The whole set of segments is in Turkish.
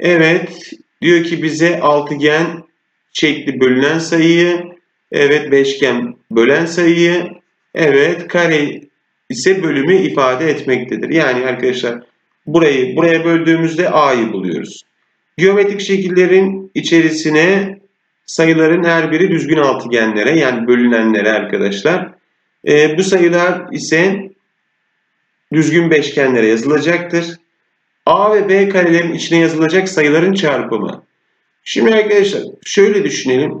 Evet. Diyor ki bize altıgen şekli bölünen sayıyı. Evet. Beşgen bölen sayıyı. Evet. Kare ise bölümü ifade etmektedir. Yani arkadaşlar burayı buraya böldüğümüzde a'yı buluyoruz. Geometrik şekillerin içerisine sayıların her biri düzgün altıgenlere yani bölünenlere arkadaşlar. Ee, bu sayılar ise düzgün beşgenlere yazılacaktır. A ve B karelerin içine yazılacak sayıların çarpımı. Şimdi arkadaşlar şöyle düşünelim.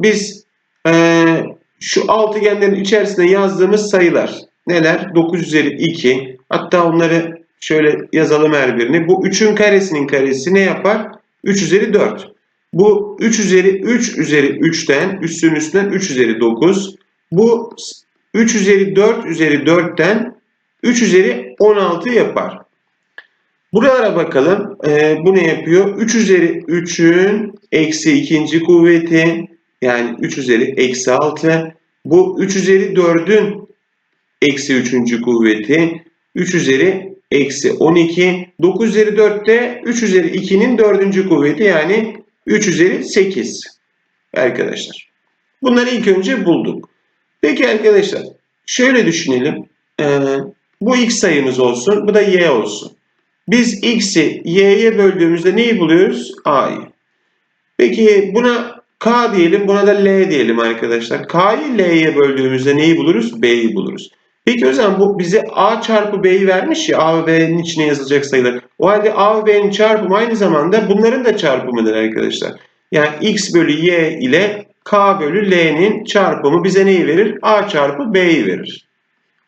Biz eee, şu altıgenlerin içerisine yazdığımız sayılar neler? 9 üzeri 2. Hatta onları şöyle yazalım her birini. Bu 3'ün karesinin karesi ne yapar? 3 üzeri 4. Bu 3 üzeri 3 üzeri 3'ten üstün üstünden 3 üzeri 9. Bu 3 üzeri 4 üzeri 4'ten 3 üzeri 16 yapar. Buralara bakalım. Ee, bu ne yapıyor? 3 üzeri 3'ün eksi ikinci kuvveti yani 3 üzeri eksi 6. Bu 3 üzeri 4'ün eksi üçüncü kuvveti. 3 üzeri eksi 12. 9 üzeri 4'te 3 üzeri 2'nin dördüncü kuvveti yani 3 üzeri 8 arkadaşlar. Bunları ilk önce bulduk. Peki arkadaşlar şöyle düşünelim. Ee, bu x sayımız olsun. Bu da y olsun. Biz x'i y'ye böldüğümüzde neyi buluyoruz? a'yı. Peki buna k diyelim, buna da l diyelim arkadaşlar. k'yı l'ye böldüğümüzde neyi buluruz? b'yi buluruz. Peki o zaman bu bize a çarpı b'yi vermiş ya a ve b'nin içine yazılacak sayılar. O halde a ve b'nin çarpımı aynı zamanda bunların da çarpımıdır arkadaşlar. Yani x bölü y ile k bölü l'nin çarpımı bize neyi verir? a çarpı b'yi verir.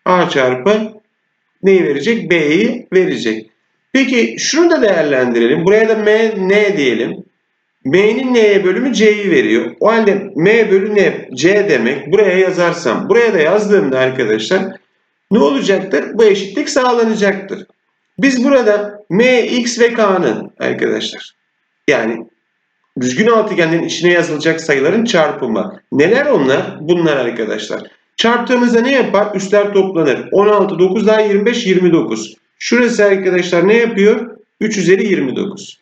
a çarpı neyi verecek? b'yi verecek. Peki şunu da değerlendirelim. Buraya da m n diyelim. M'nin n'ye bölümü c'yi veriyor. O halde m bölü n c demek. Buraya yazarsam, buraya da yazdığımda arkadaşlar ne olacaktır? Bu eşitlik sağlanacaktır. Biz burada m, x ve k'nın arkadaşlar yani düzgün altıgenlerin içine yazılacak sayıların çarpımı. Neler onlar? Bunlar arkadaşlar. Çarptığımızda ne yapar? Üstler toplanır. 16, 9 daha 25, 29. Şurası arkadaşlar ne yapıyor? 3 üzeri 29.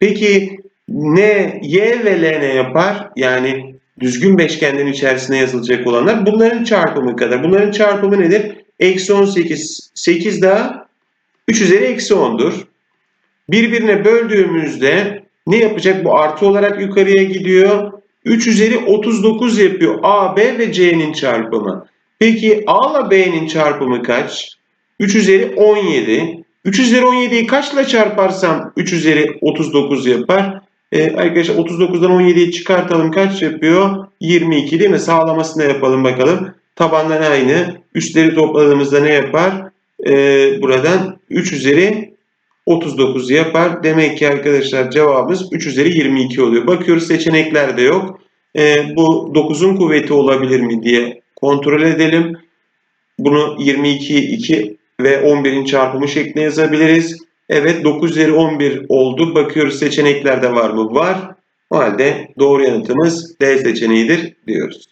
Peki ne y ve l ne yapar? Yani düzgün beşgenlerin içerisine yazılacak olanlar bunların çarpımı kadar. Bunların çarpımı nedir? Eksi 18. 8 daha 3 üzeri eksi 10'dur. Birbirine böldüğümüzde ne yapacak? Bu artı olarak yukarıya gidiyor. 3 üzeri 39 yapıyor. A, B ve C'nin çarpımı. Peki A ile B'nin çarpımı kaç? 3 üzeri 17. 3 üzeri 17'yi kaçla çarparsam 3 üzeri 39 yapar. Ee, arkadaşlar 39'dan 17'yi çıkartalım. Kaç yapıyor? 22 değil mi? Sağlamasını yapalım bakalım. Tabanlar aynı. Üstleri topladığımızda ne yapar? Ee, buradan 3 üzeri 39 yapar. Demek ki arkadaşlar cevabımız 3 üzeri 22 oluyor. Bakıyoruz seçeneklerde yok. Ee, bu 9'un kuvveti olabilir mi diye kontrol edelim. Bunu 22, 2 ve 11'in çarpımı şeklinde yazabiliriz. Evet 9 üzeri 11 oldu. Bakıyoruz seçeneklerde var mı? Var. O halde doğru yanıtımız D seçeneğidir diyoruz.